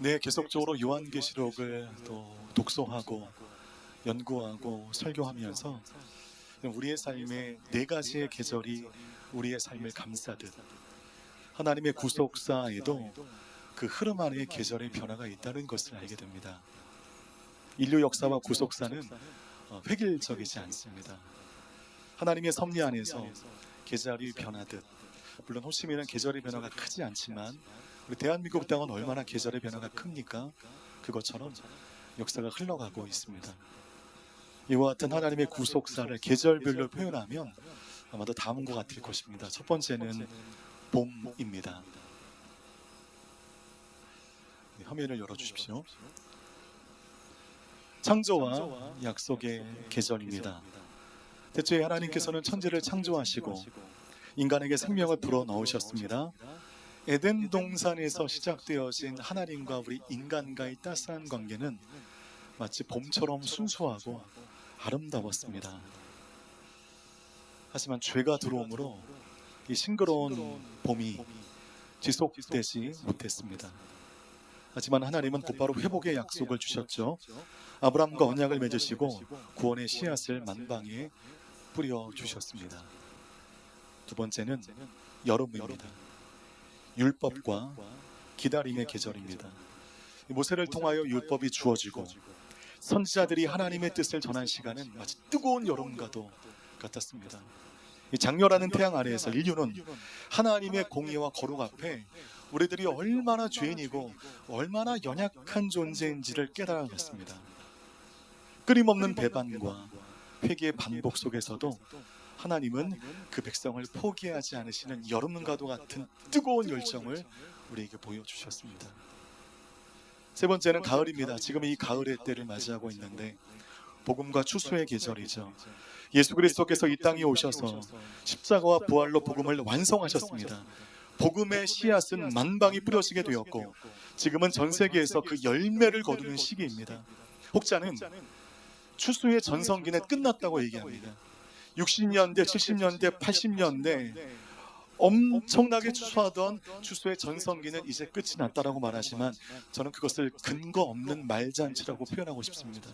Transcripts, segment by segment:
네, 계속적으로 요한계시록을 또 독서하고 연구하고 설교하면서 우리의 삶에 네 가지의 계절이 우리의 삶을 감싸듯 하나님의 구속사에도 그 흐름 안에 계절의 변화가 있다는 것을 알게 됩니다. 인류 역사와 구속사는 어, 획일적이지 않습니다. 하나님의 섭리 안에서 계절이 변하듯 물론 호시민은 계절의 변화가 크지 않지만 우리 대한민국 땅은 얼마나 계절의 변화가 큽니까? 그것처럼 역사가 흘러가고 있습니다. 이와 같은 하나님의 구속사를 계절별로 표현하면 아마도 다음과 같을 것입니다. 첫 번째는 봄입니다. 네, 화면을 열어주십시오. 창조와 약속의 계절입니다. 대체 하나님께서는 천지를 창조하시고 인간에게 생명을 불어 넣으셨습니다. 에덴 동산에서 시작되어진 하나님과 우리 인간과의 따스한 관계는 마치 봄처럼 순수하고 아름다웠습니다. 하지만 죄가 들어오므로 이 싱그러운 봄이 지속되지 못했습니다. 하지만 하나님은 곧바로 회복의 약속을 주셨죠. 아브라함과 언약을 맺으시고 구원의 씨앗을 만방에 뿌려 주셨습니다. 두 번째는 여름입니다. 율법과 기다림의 계절입니다. 모세를 통하여 율법이 주어지고 선지자들이 하나님의 뜻을 전한 시간은 마치 뜨거운 여름과도 같았습니다. 이 장렬하는 태양 아래에서 인류는 하나님의 공의와 거룩 앞에 우리들이 얼마나 죄인이고 얼마나 연약한 존재인지를 깨달았습니다. 끊임없는 배반과 회개의 반복 속에서도 하나님은 그 백성을 포기하지 않으시는 여름과도 같은 뜨거운 열정을 우리에게 보여주셨습니다. 세 번째는 가을입니다. 지금 이 가을의 때를 맞이하고 있는데 복음과 추수의 계절이죠. 예수 그리스도께서 이 땅에 오셔서 십자가와 부활로 복음을 완성하셨습니다. 복음의 씨앗은 만방이 뿌려지게 되었고 지금은 전 세계에서 그 열매를 거두는 시기입니다. 혹자는 추수의 전성기는 끝났다고 얘기합니다. 60년대, 70년대, 80년대 엄청나게 추수하던 추수의 전성기는 이제 끝이 났다라고 말하지만 저는 그것을 근거 없는 말잔치라고 표현하고 싶습니다.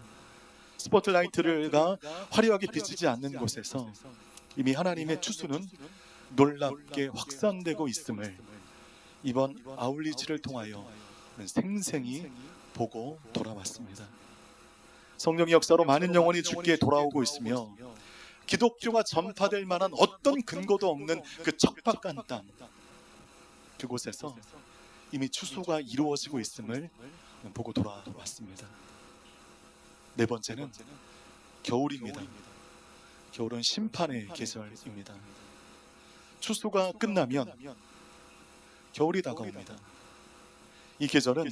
스포트라이트가 화려하게 비치지 않는 곳에서 이미 하나님의 추수는 놀랍게 확산되고 있음을 이번 아울리지를 통하여 생생히 보고 돌아왔습니다. 성령의 역사로 많은 영혼이 죽게 돌아오고 있으며 기독교가 전파될 만한 어떤 근거도 없는 그 척박한 땅 그곳에서 이미 추수가 이루어지고 있음을 보고 돌아왔습니다. 네 번째는 겨울입니다. 겨울은 심판의 계절입니다. 추수가 끝나면 겨울이 다가옵니다. 이 계절은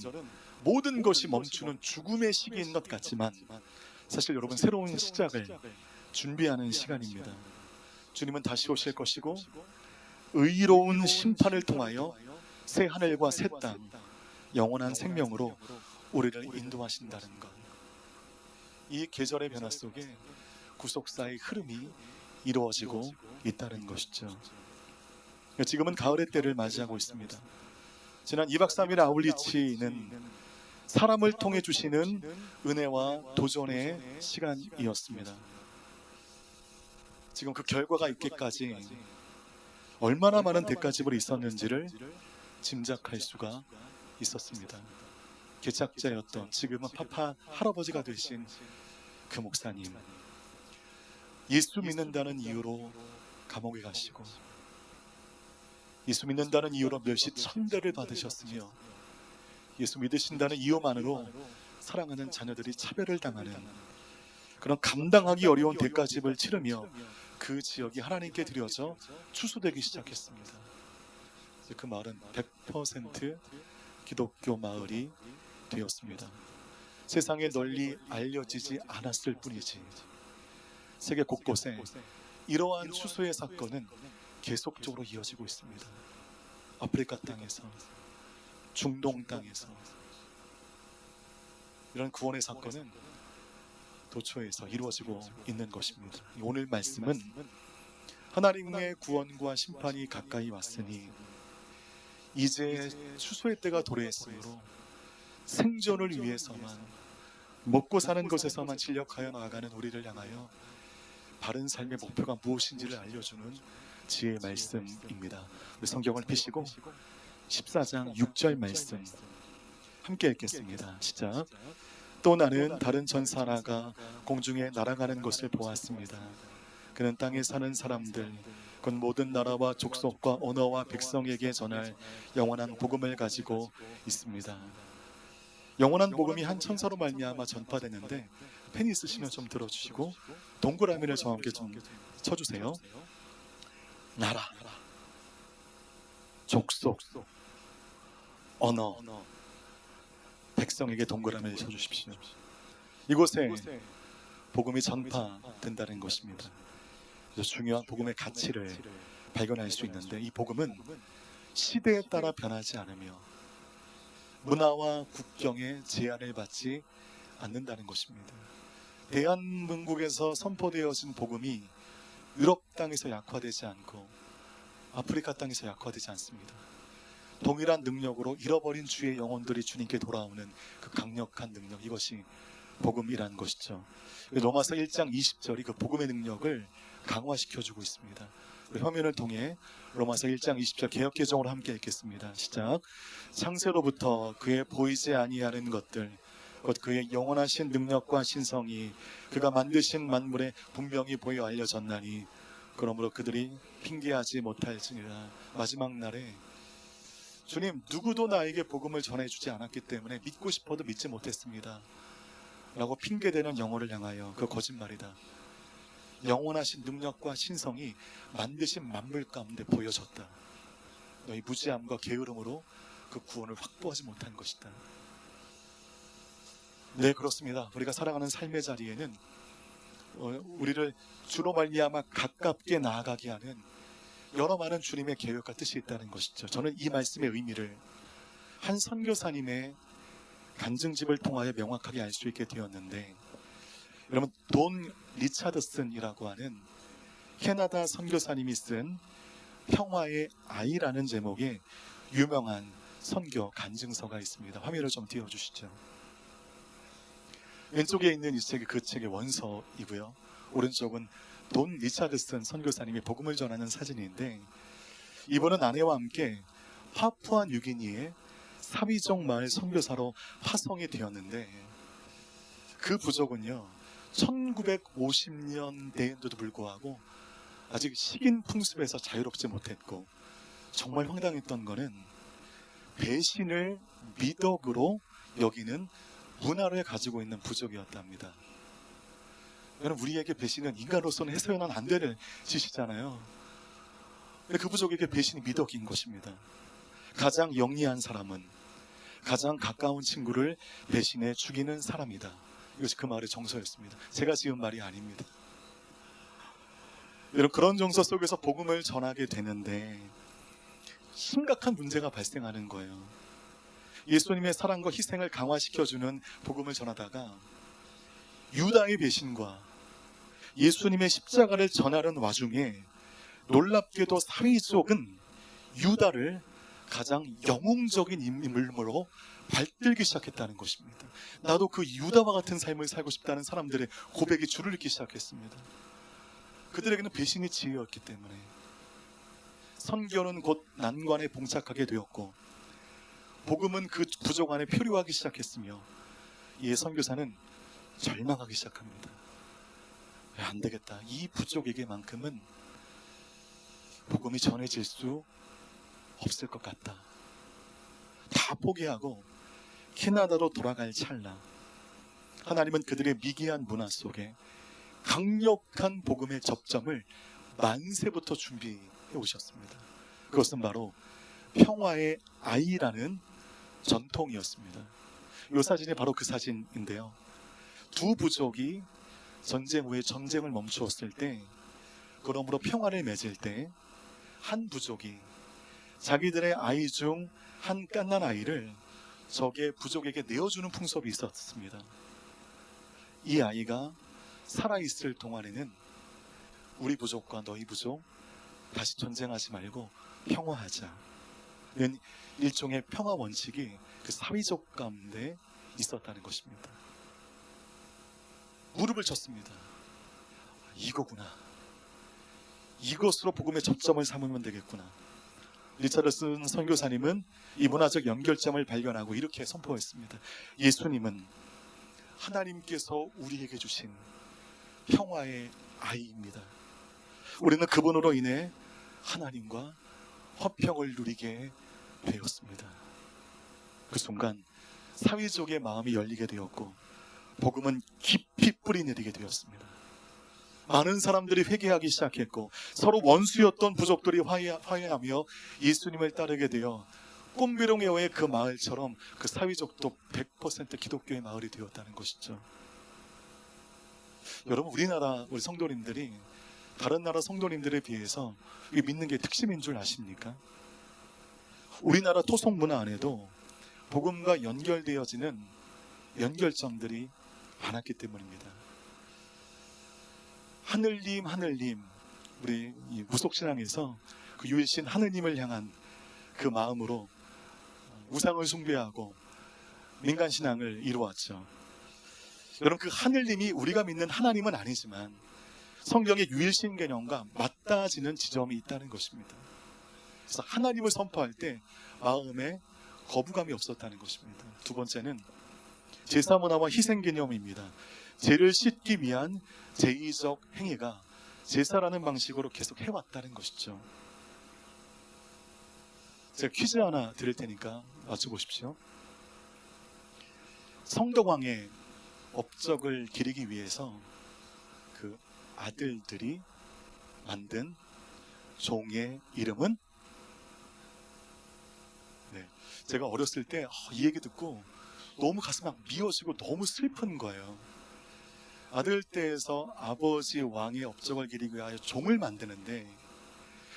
모든 것이 멈추는 죽음의 시기인 것 같지만 사실 여러분 새로운 시작을 준비하는 시간입니다. 주님은 다시 오실 것이고 의로운 심판을 통하여 새 하늘과 새 땅, 영원한 생명으로 우리를 인도하신다는 것. 이 계절의 변화 속에 구속사의 흐름이 이루어지고 있다는 것이죠. 지금은 가을의 때를 맞이하고 있습니다. 지난 2박 3일 아울리치는 사람을 통해 주시는 은혜와 도전의 시간이었습니다. 지금 그 결과가 있기까지 얼마나 많은 대가집을 있었는지를 짐작할 수가 있었습니다. 개척자였던 지금은 파파 할아버지가 되신 그 목사님. 예수 믿는다는 이유로 감옥에 가시고 예수 믿는다는 이유로 멸시 천대를 받으셨으며 예수 믿으신다는 이유만으로 사랑하는 자녀들이 차별을 당하는 그런 감당하기 어려운 대가집을 치르며 그 지역이 하나님께 드려져 추수되기 시작했습니다. 그 마을은 100% 기독교 마을이 되었습니다. 세상에 널리 알려지지 않았을 뿐이지 세계 곳곳에 이러한 추수의 사건은 계속적으로 이어지고 있습니다. 아프리카 땅에서 중동 땅에서 이런 구원의 사건은 도처에서 이루어지고 있는 것입니다. 오늘 말씀은 하나님의 구원과 심판이 가까이 왔으니 이제 추수의 때가 도래했으므로 생존을 위해서만 먹고 사는 것에서만 진력하여 나아가는 우리를 향하여 바른 삶의 목표가 무엇인지를 알려주는 지혜의 말씀입니다. 우리 성경을 펴시고 14장 6절 말씀 함께 읽겠습니다. 시작. 또 나는 다른 전사라가 공중에 날아가는 것을 보았습니다. 그는 땅에 사는 사람들, 곧 모든 나라와 족속과 언어와 백성에게 전할 영원한 복음을 가지고 있습니다. 영원한 복음이 한 천사로 말미암아 전파되는데 펜 있으시면 좀 들어주시고 동그라미를 저와 함께 좀 쳐주세요. 나라, 족속, 언어, 백성에게 동그라미를 쳐주십시오. 이곳에 복음이 전파된다는 것입니다. 그래서 중요한 복음의 가치를 발견할 수 있는데 이 복음은 시대에 따라 변하지 않으며 문화와 국경의 제한을 받지 않는다는 것입니다. 대한민국에서 선포되어진 복음이 유럽 땅에서 약화되지 않고 아프리카 땅에서 약화되지 않습니다. 동일한 능력으로 잃어버린 주의 영혼들이 주님께 돌아오는 그 강력한 능력 이것이 복음이라는 것이죠. 로마서 1장 20절이 그 복음의 능력을 강화시켜 주고 있습니다. 우리 화면을 통해 로마서 1장 20절 개혁 개정으로 함께 읽겠습니다. 시작. 창세로부터 그의 보이지 아니하는 것들 곧 그의 영원하신 능력과 신성이 그가 만드신 만물에 분명히 보여 알려졌나니 그러므로 그들이 핑계하지 못할지니라 마지막 날에 주님 누구도 나에게 복음을 전해주지 않았기 때문에 믿고 싶어도 믿지 못했습니다. 라고 핑계대는 영혼을 향하여 그 거짓말이다. 영원하신 능력과 신성이 만드신 만물 가운데 보여졌다. 너희 무지함과 게으름으로 그 구원을 확보하지 못한 것이다. 네 그렇습니다. 우리가 살아가는 삶의 자리에는 어, 우리를 주로 말미암아 가깝게 나아가게 하는 여러 많은 주님의 계획과 뜻이 있다는 것이죠. 저는 이 말씀의 의미를 한 선교사님의 간증집을 통하여 명확하게 알 수 있게 되었는데 여러분 돈 리차드슨이라고 하는 캐나다 선교사님이 쓴 평화의 아이라는 제목의 유명한 선교 간증서가 있습니다. 화면을 좀 띄워 주시죠. 왼쪽에 있는 이 책이 그 책의 원서이고요. 오른쪽은 돈 리차드슨 선교사님이 복음을 전하는 사진인데 이분은 아내와 함께 파푸아 뉴기니의 사비종 마을 선교사로 파송이 되었는데 그 부족은요 1950년대인데도 불구하고 아직 식인 풍습에서 자유롭지 못했고 정말 황당했던 거는 배신을 미덕으로 여기는 문화를 가지고 있는 부족이었답니다. 여러분 우리에게 배신은 인간으로서는 해서는 안 되는 짓이잖아요. 근데 그 부족에게 배신이 미덕인 것입니다. 가장 영리한 사람은 가장 가까운 친구를 배신해 죽이는 사람이다. 이것이 그 말의 정서였습니다. 제가 지은 말이 아닙니다. 여러분 그런 정서 속에서 복음을 전하게 되는데 심각한 문제가 발생하는 거예요. 예수님의 사랑과 희생을 강화시켜주는 복음을 전하다가 유다의 배신과 예수님의 십자가를 전하는 와중에 놀랍게도 사위족은 유다를 가장 영웅적인 인물로 발들기 시작했다는 것입니다. 나도 그 유다와 같은 삶을 살고 싶다는 사람들의 고백이 줄을 잇기 시작했습니다. 그들에게는 배신이 지혜였기 때문에 선교는 곧 난관에 봉착하게 되었고 복음은 그 부족 안에 표류하기 시작했으며 이에 선교사는 절망하기 시작합니다. 안 되겠다. 이 부족에게만큼은 복음이 전해질 수 없을 것 같다. 다 포기하고 캐나다로 돌아갈 찰나 하나님은 그들의 미개한 문화 속에 강력한 복음의 접점을 만세부터 준비해 오셨습니다. 그것은 바로 평화의 아이라는 전통이었습니다. 이 사진이 바로 그 사진인데요. 두 부족이 전쟁 후에 전쟁을 멈추었을 때, 그러므로 평화를 맺을 때, 한 부족이 자기들의 아이 중 한 깐난 아이를 적의 부족에게 내어주는 풍습이 있었습니다. 이 아이가 살아있을 동안에는 우리 부족과 너희 부족 다시 전쟁하지 말고 평화하자. 일종의 평화 원칙이 그 사위족 가운데 있었다는 것입니다. 무릎을 쳤습니다. 이거구나. 이것으로 복음의 접점을 삼으면 되겠구나. 리차르슨 선교사님은 이 문화적 연결점을 발견하고 이렇게 선포했습니다. 예수님은 하나님께서 우리에게 주신 평화의 아이입니다. 우리는 그분으로 인해 하나님과 화평을 누리게 되었습니다. 그 순간 사위족의 마음이 열리게 되었고 복음은 깊이 뿌리 내리게 되었습니다. 많은 사람들이 회개하기 시작했고 서로 원수였던 부족들이 화해, 화해하며 예수님을 따르게 되어 꿈비롱에어의 그 마을처럼 그 사위족도 100% 기독교의 마을이 되었다는 것이죠. 여러분 우리나라 우리 성도님들이 다른 나라 성도님들에 비해서 이 믿는 게 특심인 줄 아십니까? 우리나라 토속 문화 안에도 복음과 연결되어지는 연결점들이 많았기 때문입니다. 하늘님, 하늘님, 우리 이 무속신앙에서 그 유일신 하느님을 향한 그 마음으로 우상을 숭배하고 민간신앙을 이루었죠. 여러분 그 하늘님이 우리가 믿는 하나님은 아니지만 성경의 유일신 개념과 맞닿아지는 지점이 있다는 것입니다. 그래서 하나님을 선포할 때 마음에 거부감이 없었다는 것입니다. 두 번째는 제사 문화와 희생 개념입니다. 죄를 씻기 위한 제의적 행위가 제사라는 방식으로 계속 해왔다는 것이죠. 제가 퀴즈 하나 드릴 테니까 맞춰보십시오. 성덕왕의 업적을 기리기 위해서 그 아들들이 만든 종의 이름은 네, 제가 어렸을 때 이 얘기 듣고 너무 가슴이 막 미어지고 너무 슬픈 거예요. 아들 때에서 아버지 왕의 업적을 기리기 위하여 종을 만드는데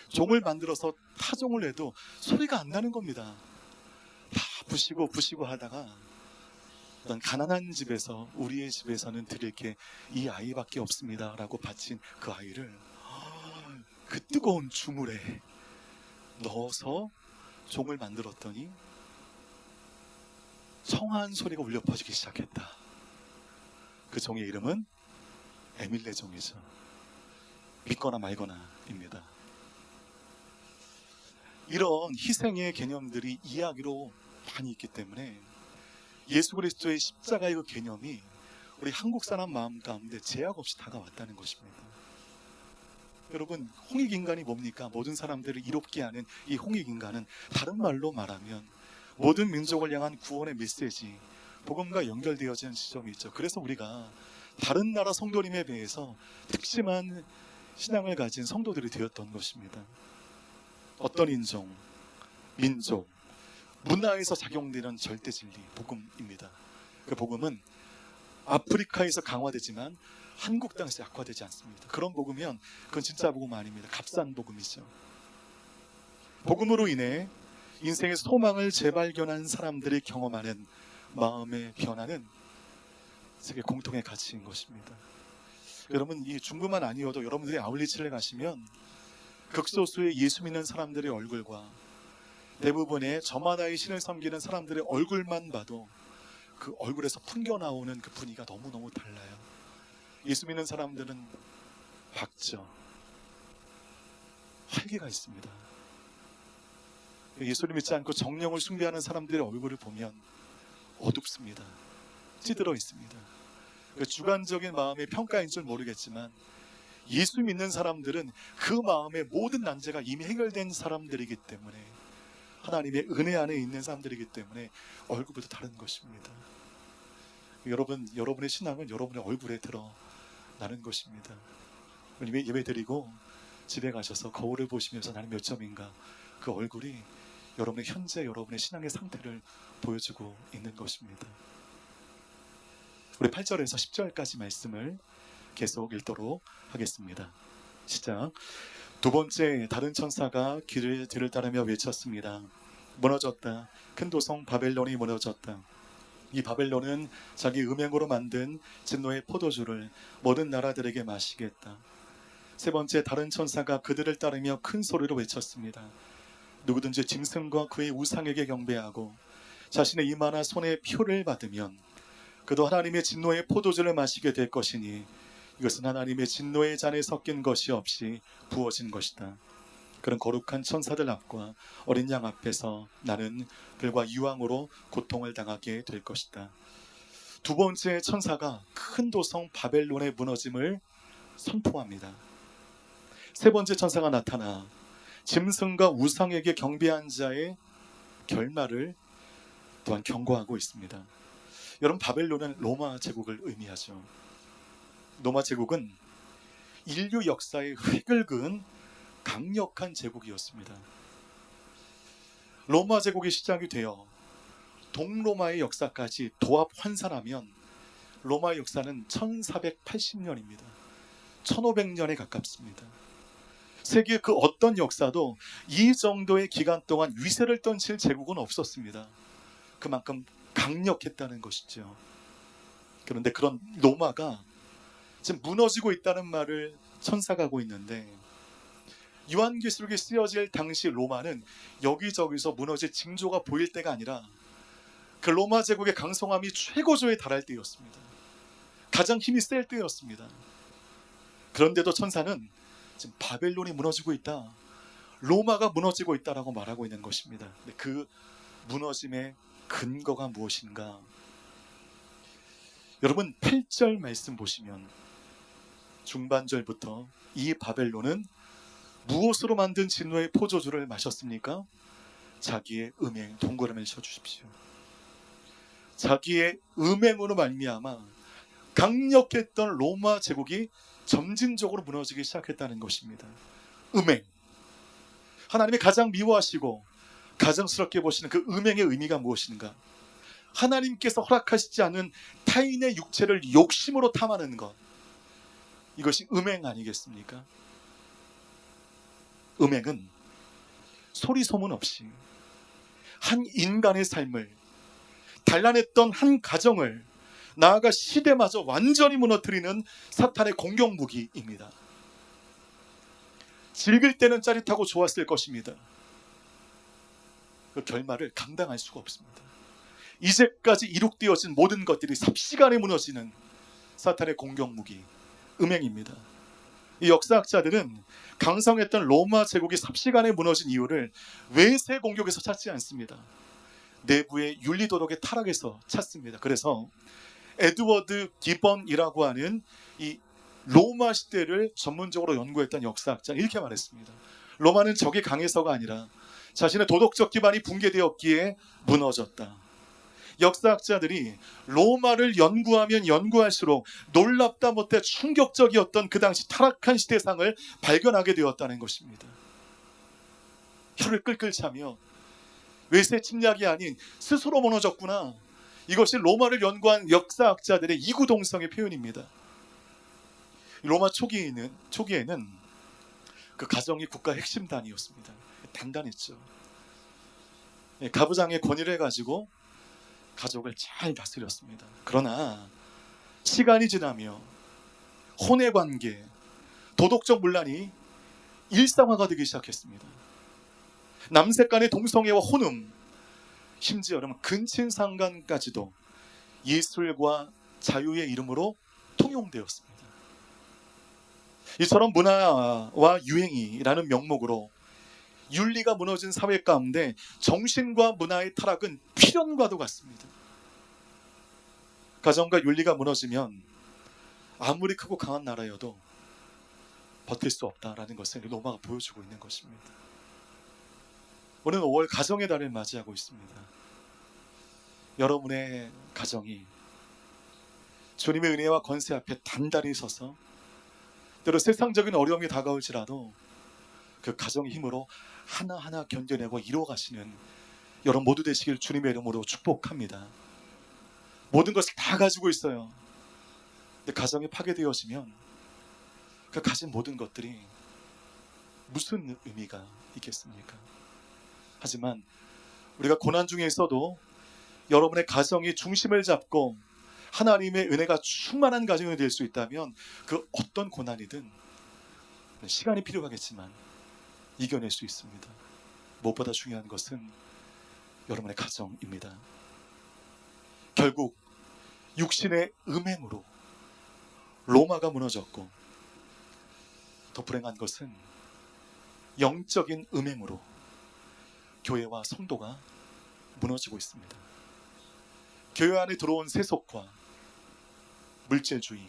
종을 만들어서 타종을 해도 소리가 안 나는 겁니다. 다 부시고 부시고 하다가 어떤 가난한 집에서 우리의 집에서는 드릴 게 이 아이밖에 없습니다라고 바친 그 아이를 그 뜨거운 주물에 넣어서 종을 만들었더니 청한 소리가 울려 퍼지기 시작했다. 그 종의 이름은 에밀레 종이죠. 믿거나 말거나입니다. 이런 희생의 개념들이 이야기로 많이 있기 때문에 예수 그리스도의 십자가의 그 개념이 우리 한국 사람 마음 가운데 제약 없이 다가왔다는 것입니다. 여러분 홍익 인간이 뭡니까? 모든 사람들을 이롭게 하는 이 홍익 인간은 다른 말로 말하면 모든 민족을 향한 구원의 메시지 복음과 연결되어지는 지점이 있죠. 그래서 우리가 다른 나라 성도님에 비해서 특심한 신앙을 가진 성도들이 되었던 것입니다. 어떤 인종, 민족, 문화에서 작용되는 절대 진리, 복음입니다. 그 복음은 아프리카에서 강화되지만 한국 땅에서 약화되지 않습니다. 그런 복음이면 그건 진짜 복음 아닙니다. 값싼 복음이죠. 복음으로 인해 인생의 소망을 재발견한 사람들이 경험하는 마음의 변화는 세계 공통의 가치인 것입니다. 여러분 이 중국만 아니어도 여러분들이 아울리치를 가시면 극소수의 예수 믿는 사람들의 얼굴과 대부분의 저마다의 신을 섬기는 사람들의 얼굴만 봐도 그 얼굴에서 풍겨 나오는 그 분위기가 너무 너무 달라요. 예수 믿는 사람들은 밝죠. 활기가 있습니다. 예수를 믿지 않고 정령을 숭배하는 사람들의 얼굴을 보면 어둡습니다. 찌들어 있습니다. 그 주관적인 마음의 평가인 줄 모르겠지만 예수 믿는 사람들은 그 마음의 모든 난제가 이미 해결된 사람들이기 때문에 하나님의 은혜 안에 있는 사람들이기 때문에 얼굴부터 다른 것입니다. 여러분, 여러분의 신앙은 여러분의 얼굴에 드러나는 것입니다. 예배 드리고 집에 가셔서 거울을 보시면서 나는 몇 점인가 그 얼굴이 여러분의 현재 여러분의 신앙의 상태를 보여주고 있는 것입니다. 우리 8절에서 10절까지 말씀을 계속 읽도록 하겠습니다. 시작. 두 번째 다른 천사가 길을 뒤를 따르며 외쳤습니다. 무너졌다. 큰 도성 바벨론이 무너졌다. 이 바벨론은 자기 음행으로 만든 진노의 포도주를 모든 나라들에게 마시겠다. 세 번째 다른 천사가 그들을 따르며 큰 소리로 외쳤습니다. 누구든지 짐승과 그의 우상에게 경배하고 자신의 이마나 손에 표를 받으면 그도 하나님의 진노의 포도주를 마시게 될 것이니 이것은 하나님의 진노의 잔에 섞인 것이 없이 부어진 것이다. 그런 거룩한 천사들 앞과 어린 양 앞에서 나는 불과 유황으로 고통을 당하게 될 것이다. 두 번째 천사가 큰 도성 바벨론의 무너짐을 선포합니다. 세 번째 천사가 나타나 짐승과 우상에게 경배한 자의 결말을 또한 경고하고 있습니다. 여러분 바벨론은 로마 제국을 의미하죠. 로마 제국은 인류 역사의 획을 그은 강력한 제국이었습니다. 로마 제국이 시작이 되어 동로마의 역사까지 도합 환산하면 로마 역사는 1480년입니다. 1500년에 가깝습니다. 세계 그 어떤 역사도 이 정도의 기간 동안 위세를 떨칠 제국은 없었습니다. 그만큼 강력했다는 것이죠. 그런데 그런 로마가 지금 무너지고 있다는 말을 천사가 하고 있는데 요한계시록이 쓰여질 당시 로마는 여기저기서 무너질 징조가 보일 때가 아니라 그 로마 제국의 강성함이 최고조에 달할 때였습니다. 가장 힘이 셀 때였습니다. 그런데도 천사는 지금 바벨론이 무너지고 있다. 로마가 무너지고 있다라고 말하고 있는 것입니다. 그 무너짐의 근거가 무엇인가? 여러분 8절 말씀 보시면 중반절부터 이 바벨론은 무엇으로 만든 진노의 포도주를 마셨습니까? 자기의 음행 동그라미를 쳐 주십시오. 자기의 음행으로 말미암아 강력했던 로마 제국이 점진적으로 무너지기 시작했다는 것입니다. 음행. 하나님이 가장 미워하시고 가정스럽게 보시는 그 음행의 의미가 무엇인가? 하나님께서 허락하시지 않은 타인의 육체를 욕심으로 탐하는 것. 이것이 음행 아니겠습니까? 음행은 소리 소문 없이 한 인간의 삶을 단란했던 한 가정을 나아가 시대마저 완전히 무너뜨리는 사탄의 공격 무기입니다. 즐길 때는 짜릿하고 좋았을 것입니다. 그 결말을 감당할 수가 없습니다. 이제까지 이룩되어진 모든 것들이 삽시간에 무너지는 사탄의 공격 무기 음행입니다. 이 역사학자들은 강성했던 로마 제국이 삽시간에 무너진 이유를 외세 공격에서 찾지 않습니다. 내부의 윤리도덕의 타락에서 찾습니다. 그래서 에드워드 기번이라고 하는 이 로마 시대를 전문적으로 연구했던 역사학자는 이렇게 말했습니다. 로마는 적이 강해서가 아니라 자신의 도덕적 기반이 붕괴되었기에 무너졌다. 역사학자들이 로마를 연구하면 연구할수록 놀랍다 못해 충격적이었던 그 당시 타락한 시대상을 발견하게 되었다는 것입니다. 혀를 끌끌 차며 외세 침략이 아닌 스스로 무너졌구나. 이것이 로마를 연구한 역사학자들의 이구동성의 표현입니다. 로마 초기에는 초기에는 그 가정이 국가 핵심 단위였습니다. 단단했죠. 예, 가부장의 권위를 가지고 가족을 잘 다스렸습니다. 그러나 시간이 지나며 혼의 관계, 도덕적 문란이 일상화가 되기 시작했습니다. 남색 간의 동성애와 혼음, 심지어 여러분 근친상간까지도 예술과 자유의 이름으로 통용되었습니다. 이처럼 문화와 유행이라는 명목으로 윤리가 무너진 사회 가운데 정신과 문화의 타락은 필연과도 같습니다. 가정과 윤리가 무너지면 아무리 크고 강한 나라여도 버틸 수 없다라는 것을 로마가 보여주고 있는 것입니다. 오늘 5월 가정의 달을 맞이하고 있습니다. 여러분의 가정이 주님의 은혜와 권세 앞에 단단히 서서 때로 세상적인 어려움이 다가올지라도 그 가정의 힘으로 하나하나 견뎌내고 이루어가시는 여러분 모두 되시길 주님의 이름으로 축복합니다. 모든 것을 다 가지고 있어요. 근데 가정이 파괴되어지면 그 가진 모든 것들이 무슨 의미가 있겠습니까? 하지만 우리가 고난 중에 있어도 여러분의 가정이 중심을 잡고 하나님의 은혜가 충만한 가정이 될 수 있다면 그 어떤 고난이든 시간이 필요하겠지만 이겨낼 수 있습니다. 무엇보다 중요한 것은 여러분의 가정입니다. 결국 육신의 음행으로 로마가 무너졌고 더 불행한 것은 영적인 음행으로 교회와 성도가 무너지고 있습니다. 교회 안에 들어온 세속화, 물질주의,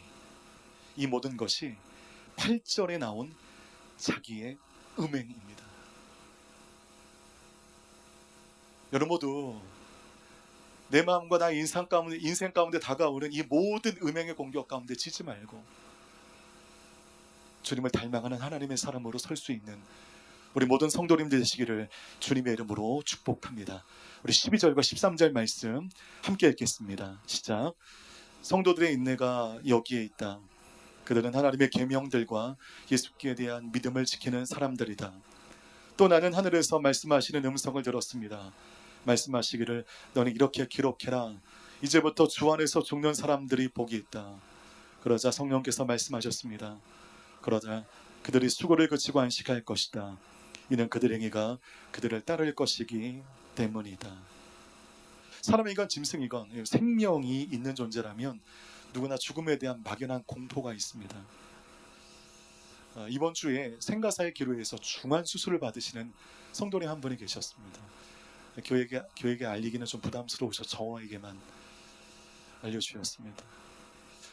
이 모든 것이 8절에 나온 자기의 음행입니다. 여러분 모두 내 마음과 나의 인생 가운데, 인생 가운데 다가오는 이 모든 음행의 공격 가운데 지지 말고 주님을 닮아가는 하나님의 사람으로 설 수 있는 우리 모든 성도님들 되시기를 주님의 이름으로 축복합니다. 우리 12절과 13절 말씀 함께 읽겠습니다. 시작. 성도들의 인내가 여기에 있다. 그들은 하나님의 계명들과 예수께 대한 믿음을 지키는 사람들이다. 또 나는 하늘에서 말씀하시는 음성을 들었습니다. 말씀하시기를 너는 이렇게 기록해라. 이제부터 주 안에서 죽는 사람들이 복이 있다. 그러자 성령께서 말씀하셨습니다. 그러자 그들이 수고를 그치고 안식할 것이다. 이는 그들의 행위가 그들을 따를 것이기 때문이다. 사람이건 짐승이건 생명이 있는 존재라면 누구나 죽음에 대한 막연한 공포가 있습니다. 아, 이번 주에 생가사의 기로에서 중한 수술을 받으시는 성도님 한 분이 계셨습니다. 교회에게, 교회에게 알리기는 좀 부담스러우셔 저에게만 알려주셨습니다.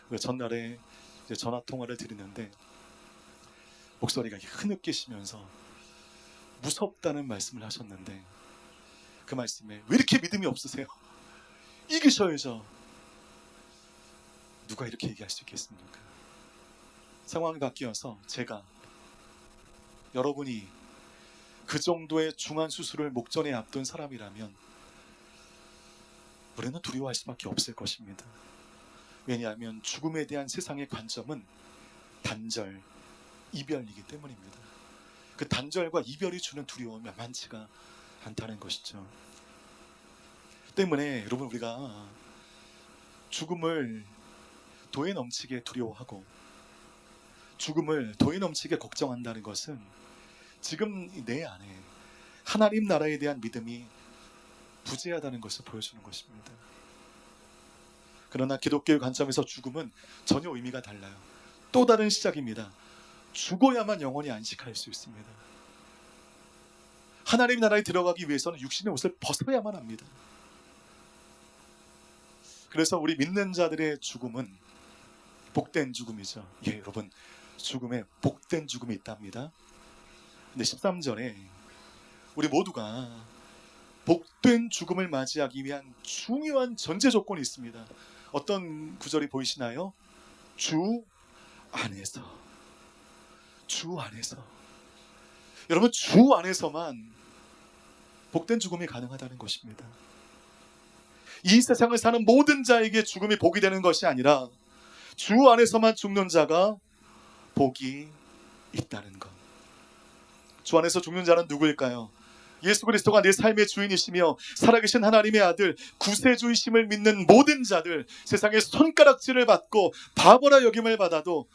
그 전날에 전화 통화를 드리는데 목소리가 흐느끼시면서 무섭다는 말씀을 하셨는데 그 말씀에 왜 이렇게 믿음이 없으세요? 이기셔야죠. 누가 이렇게 얘기할 수 있겠습니까? 상황이 바뀌어서 제가 여러분이 그 정도의 중한 수술을 목전에 앞둔 사람이라면 우리는 두려워할 수밖에 없을 것입니다. 왜냐하면 죽음에 대한 세상의 관점은 단절, 이별이기 때문입니다. 그 단절과 이별이 주는 두려움이 만만치가 않다는 것이죠. 때문에 여러분 우리가 죽음을 도에 넘치게 두려워하고 죽음을 도에 넘치게 걱정한다는 것은 지금 내 안에 하나님 나라에 대한 믿음이 부재하다는 것을 보여주는 것입니다. 그러나 기독교의 관점에서 죽음은 전혀 의미가 달라요. 또 다른 시작입니다. 죽어야만 영원히 안식할 수 있습니다. 하나님 나라에 들어가기 위해서는 육신의 옷을 벗어야만 합니다. 그래서 우리 믿는 자들의 죽음은 복된 죽음이죠. 예, 여러분. 죽음에 복된 죽음이 있답니다. 근데 13절에 우리 모두가 복된 죽음을 맞이하기 위한 중요한 전제 조건이 있습니다. 어떤 구절이 보이시나요? 주 안에서. 주 안에서. 여러분, 주 안에서만 복된 죽음이 가능하다는 것입니다. 이 세상을 사는 모든 자에게 죽음이 복이 되는 것이 아니라 주 안에서만 죽는 자가 복이 있다는 것. 주 안에서 죽는 자는 누구일까요? 예수 그리스도가 내 삶의 주인이시며 살아계신 하나님의 아들 구세주이심을 믿는 모든 자들 세상의 손가락질을 받고 바보라 여김을 받아도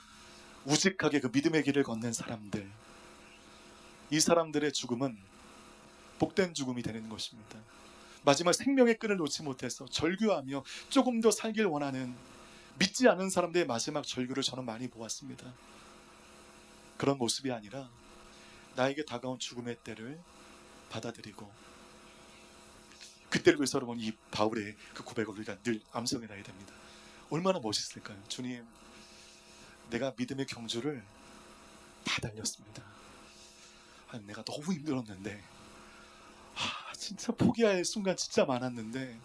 우직하게 그 믿음의 길을 걷는 사람들 이 사람들의 죽음은 복된 죽음이 되는 것입니다. 마지막 생명의 끈을 놓지 못해서 절규하며 조금 더 살길 원하는 믿지 않은 사람들의 마지막 절규를 저는 많이 보았습니다. 그런 모습이 아니라 나에게 다가온 죽음의 때를 받아들이고 그때를 위해서 여러분 이 바울의 그 고백을 우리가 늘 암송해 놔야 됩니다. 얼마나 멋있을까요? 주님 내가 믿음의 경주를 다 달렸습니다. 아, 내가 너무 힘들었는데 아, 진짜 포기할 순간 진짜 많았는데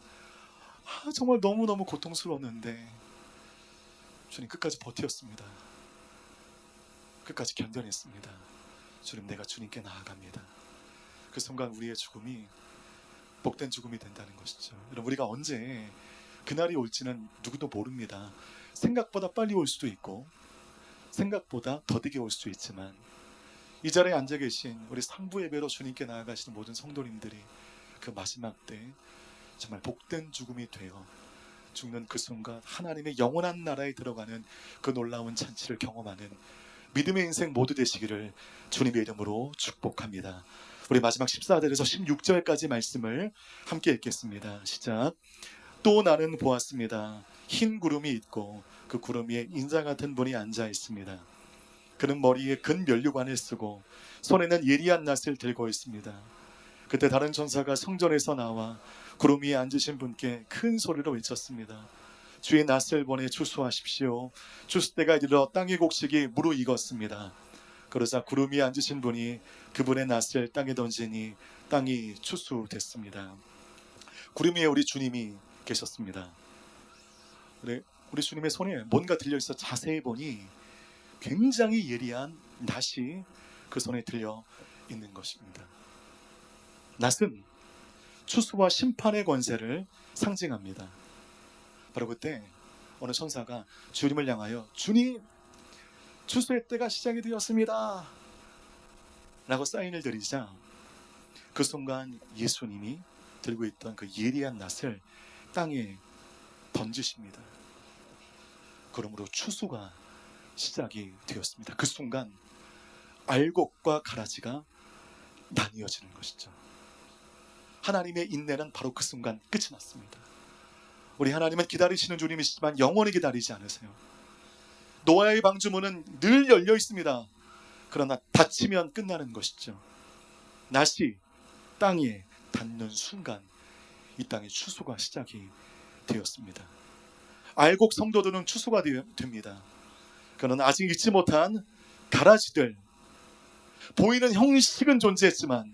아, 정말 너무너무 고통스러웠는데 주님 끝까지 버텼습니다. 끝까지 견뎌냈습니다. 주님 내가 주님께 나아갑니다. 그 순간 우리의 죽음이 복된 죽음이 된다는 것이죠. 여러분 우리가 언제 그날이 올지는 누구도 모릅니다. 생각보다 빨리 올 수도 있고 생각보다 더디게 올 수 있지만 이 자리에 앉아 계신 우리 상부 예배로 주님께 나아가시는 모든 성도님들이 그 마지막 때 정말 복된 죽음이 되어 죽는 그 순간 하나님의 영원한 나라에 들어가는 그 놀라운 잔치를 경험하는 믿음의 인생 모두 되시기를 주님의 이름으로 축복합니다. 우리 마지막 14절에서 16절까지 말씀을 함께 읽겠습니다. 시작. 또 나는 보았습니다. 흰 구름이 있고 그 구름 위에 인자 같은 분이 앉아 있습니다. 그는 머리에 근 면류관을 쓰고 손에는 예리한 낫을 들고 있습니다. 그때 다른 전사가 성전에서 나와 구름 위에 앉으신 분께 큰 소리로 외쳤습니다. 주의 낫을 보내 추수하십시오. 추수 때가 이르러 땅의 곡식이 무르익었습니다. 그러자 구름 위에 앉으신 분이 그분의 낫을 땅에 던지니 땅이 추수됐습니다. 구름 위에 우리 주님이 계셨습니다. 우리 주님의 손에 뭔가 들려 있어 자세히 보니 굉장히 예리한 낫이 그 손에 들려 있는 것입니다. 낫은 추수와 심판의 권세를 상징합니다. 바로 그때 어느 천사가 주님을 향하여 주님 추수의 때가 시작이 되었습니다. 라고 사인을 드리자 그 순간 예수님이 들고 있던 그 예리한 낫을 땅에 던지십니다. 그러므로 추수가 시작이 되었습니다. 그 순간 알곡과 가라지가 나뉘어지는 것이죠. 하나님의 인내는 바로 그 순간 끝이 났습니다. 우리 하나님은 기다리시는 주님이시지만 영원히 기다리지 않으세요. 노아의 방주문은 늘 열려 있습니다. 그러나 닫히면 끝나는 것이죠. 낫이 땅에 닿는 순간 이 땅의 추수가 시작이 되었습니다. 알곡 성도들은 추수가 되- 됩니다. 그는 아직 잊지 못한 가라지들 보이는 형식은 존재했지만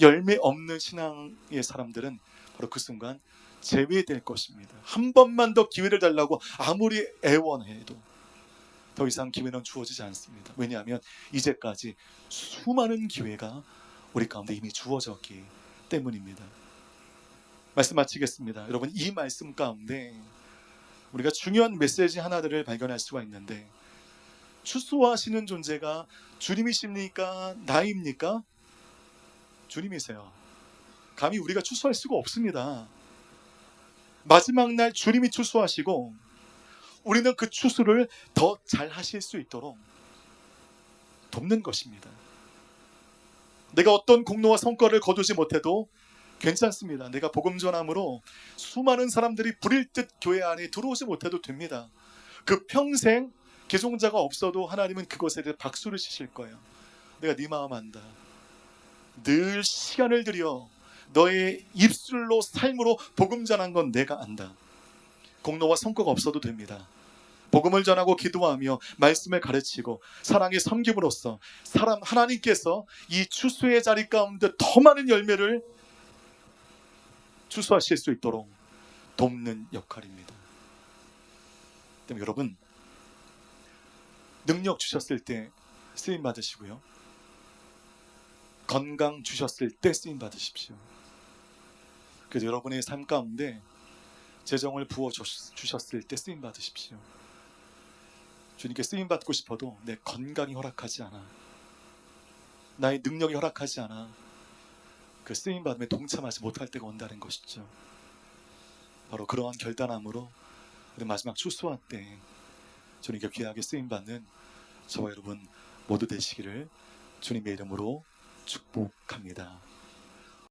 열매 없는 신앙의 사람들은 바로 그 순간 제외될 것입니다. 한 번만 더 기회를 달라고 아무리 애원해도 더 이상 기회는 주어지지 않습니다. 왜냐하면 이제까지 수많은 기회가 우리 가운데 이미 주어졌기 때문입니다. 말씀 마치겠습니다. 여러분 이 말씀 가운데 우리가 중요한 메시지 하나들을 발견할 수가 있는데 추수하시는 존재가 주님이십니까? 나입니까? 주님이세요. 감히 우리가 추수할 수가 없습니다. 마지막 날 주님이 추수하시고 우리는 그 추수를 더 잘 하실 수 있도록 돕는 것입니다. 내가 어떤 공로와 성과를 거두지 못해도 괜찮습니다. 내가 복음 전함으로 수많은 사람들이 불일 듯 교회 안에 들어오지 못해도 됩니다. 그 평생 개종자가 없어도 하나님은 그것에 대해 박수를 치실 거예요. 내가 네 마음 안다. 늘 시간을 들여 너의 입술로 삶으로 복음 전한 건 내가 안다. 공로와 성과가 없어도 됩니다. 복음을 전하고 기도하며 말씀을 가르치고 사랑의 섬김으로써 사람 하나님께서 이 추수의 자리 가운데 더 많은 열매를 추수하실 수 있도록 돕는 역할입니다. 때문에 여러분 능력 주셨을 때 쓰임 받으시고요. 건강 주셨을 때 쓰임 받으십시오. 그래서 여러분의 삶 가운데 재정을 부어 주셨을 때 쓰임 받으십시오. 주님께 쓰임 받고 싶어도 내 건강이 허락하지 않아. 나의 능력이 허락하지 않아. 그 쓰임 받음에 동참하지 못할 때가 온다는 것이죠. 바로 그러한 결단함으로 마지막 추수화 때 주님께 귀하게 쓰임 받는 저와 여러분 모두 되시기를 주님의 이름으로 축복합니다.